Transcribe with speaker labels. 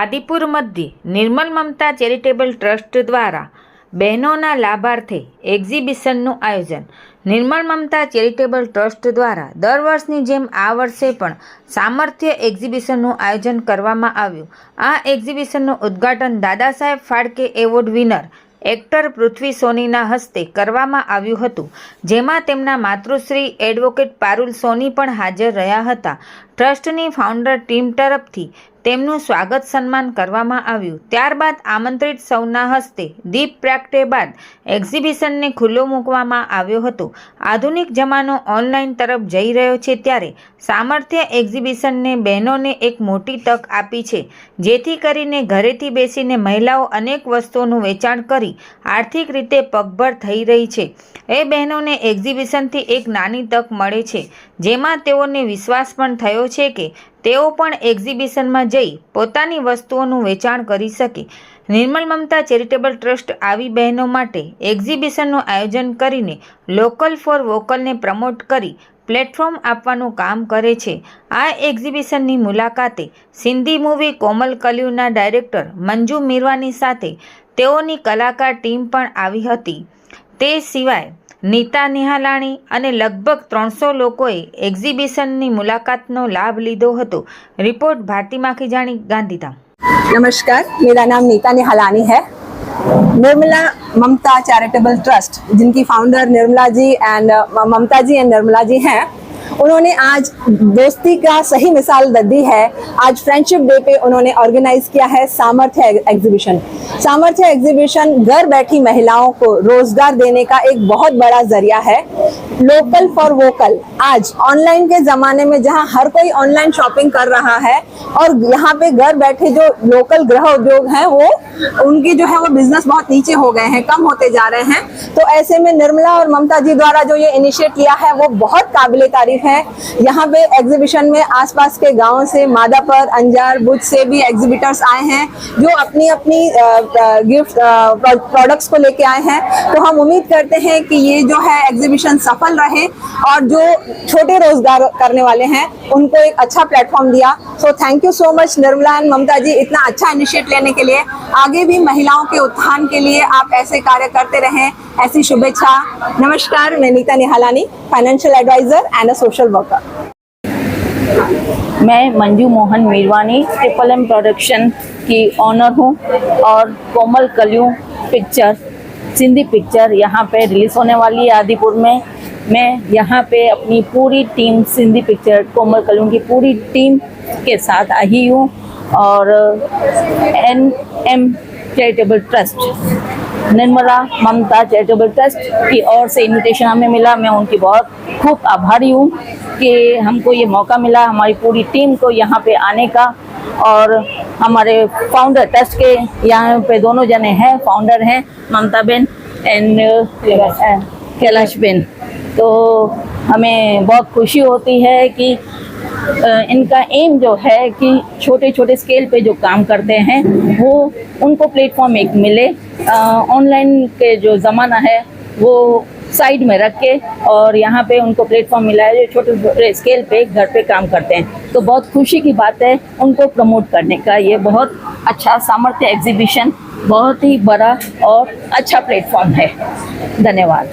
Speaker 1: આદિપુર મધ્યે નિર્મલ મમતા charitable trust દ્વારા બહેનોના લાભાર્થે એક્ઝિબિશનનું આયોજન. નિર્મલ મમતા ચેરિટેબલ ટ્રસ્ટ દ્વારા દર વર્ષની જેમ આ વર્ષે પણ સામર્થ્ય એક્ઝિબિશનનું આયોજન કરવામાં આવ્યું. આ એક્ઝિબિશનનું ઉદ્ઘાટન Dada Saheb Phalke award winner actor Prithvi સોનીના હસ્તે કરવામાં આવ્યું હતું, જેમાં તેમના માતૃશ્રી એડવોકેટ પારુલ સોની પણ હાજર રહ્યા હતા. ટ્રસ્ટની ફાઉન્ડર ટીમ તરફથી તેમનું સ્વાગત સન્માન કરવામાં આવ્યું. ત્યારબાદ આમંત્રિત સૌના હસ્તે દીપ પ્રાગટે બાદ એક્ઝિબિશનને ખુલ્લો મૂકવામાં આવ્યો હતો. આધુનિક જમાનો ઓનલાઈન તરફ જઈ રહ્યો છે ત્યારે સામર્થ્ય એક્ઝિબિશનને બહેનોને એક મોટી તક આપી છે. જેથી કરીને ઘરેથી બેસીને મહિલાઓ અનેક વસ્તુઓનું વેચાણ કરી આર્થિક રીતે પગભર થઈ રહી છે. એ બહેનોને એક્ઝિબિશનથી એક નાની તક મળે છે. જેમાં તેઓને વિશ્વાસ પણ થયો છે કે તેઓ પણ એક્ઝિબિશનમાં જઈ પોતાની વસ્તુઓનું વેચાણ કરી શકે. નિર્મલ મમતા ચેરિટેબલ ટ્રસ્ટ આવી બહેનો માટે એક્ઝિબિશનનું આયોજન કરીને લોકલ ફોર વોકલને પ્રમોટ કરી પ્લેટફોર્મ આપવાનું કામ કરે છે. આ એક્ઝિબિશનની મુલાકાતે સિંધી મૂવી કોમલ કલ્યુના ડાયરેક્ટર મંજુ મીરવાની સાથે તેઓની કલાકાર ટીમ પણ આવી હતી. તે સિવાય નીતા નિહાલાણી અને લગભગ ત્રણસો લોકોએ એક્ઝિબિશનની મુલાકાતનો લાભ લીધો હતો રિપોર્ટ ભારતી માખીજાણી ગાંધીધામ
Speaker 2: नमस्कार मेरा नाम नीता निहालानी है निर्मला ममता चैरिटेबल ट्रस्ट जिनकी founder Nirmala ji and Mamta ji and Nirmala ji हैं उन्होंने आज दोस्ती का सही मिसाल दी है। आज फ्रेंडशिप डे पे उन्होंने ऑर्गेनाइज किया है सामर्थ्य एग्जीबिशन सामर्थ्य एग्जीबिशन घर बैठी महिलाओं को रोज़गार देने का एक बहुत बड़ा ज़रिया है। लोकल फॉर वोकल आज ऑनलाइन के जमाने में जहाँ हर कोई ऑनलाइन शॉपिंग कर रहा है और यहाँ पे घर बैठे जो लोकल गृह उद्योग हैं वो, उनकी जो है वो बिज़नेस बहुत नीचे हो गए हैं, कम होते जा रहे हैं। तो ऐसे में निर्मला और ममता जी द्वारा जो ये इनिशिएट किया है, वो बहुत काबिल तारीफ़ है। यहाँ पे एग्जीबिशन में आसपास के गाँव से मादापर, अंजार, बुद्ध से भी एग्जीबिटर्स आए हैं, जो अपनी अपनी गिफ्ट प्रोडक्ट्स को लेके आए हैं। तो हम उम्मीद करते हैं कि ये जो है एग्जीबिशन सफल रहे। और जो छोटे रोज़गार करने वाले हैं, उनको एक अच्छा प्लेटफॉर्म दिया। So thank you so much Nirmala and Mamta ji इतना अच्छा इनिशिएट लेने के लिए। आगे भी महिलाओं के उत्थान के लिए आप ऐसे कार्य करते रहें, ऐसी शुभेच्छा। नमस्कार, मैं Neeta Nihalani financial advisor and a social worker
Speaker 3: मैं Manju Mohan Mirwani triple M production की ऑनर हूँ और कोमल कलियों पिक्चर सिंधी पिक्चर यहाँ पे रिलीज़ होने वाली है आदिपुर में। मैं यहाँ पे अपनी पूरी टीम सिंधी पिक्चर कोमल कलियों की पूरी टीम के साथ आई हूँ और N M charitable trust Nirmala Mamta charitable trust की ओर से इनविटेशन हमें मिला। मैं उनकी बहुत खूब आभारी हूँ कि हमको ये मौका मिला हमारी पूरी टीम को यहाँ पे आने का और हमारे फाउंडर ट्रस्ट के यहाँ पे दोनों जने हैं फाउंडर हैं, ममता बेन एंड कैलाश बेन। तो हमें बहुत खुशी होती है कि इनका एम जो है कि छोटे छोटे स्केल पे जो काम करते हैं, वो उनको प्लेटफॉर्म एक मिले। ऑनलाइन के जो ज़माना है, वो साइड में रख के और यहाँ पे उनको प्लेटफॉर्म मिला है जो छोटे स्केल पे घर पे काम करते हैं। तो बहुत खुशी की बात है उनको प्रमोट करने का। ये बहुत अच्छा सामर्थ्य एग्जीबिशन बहुत ही बड़ा और अच्छा प्लेटफॉर्म है। धन्यवाद।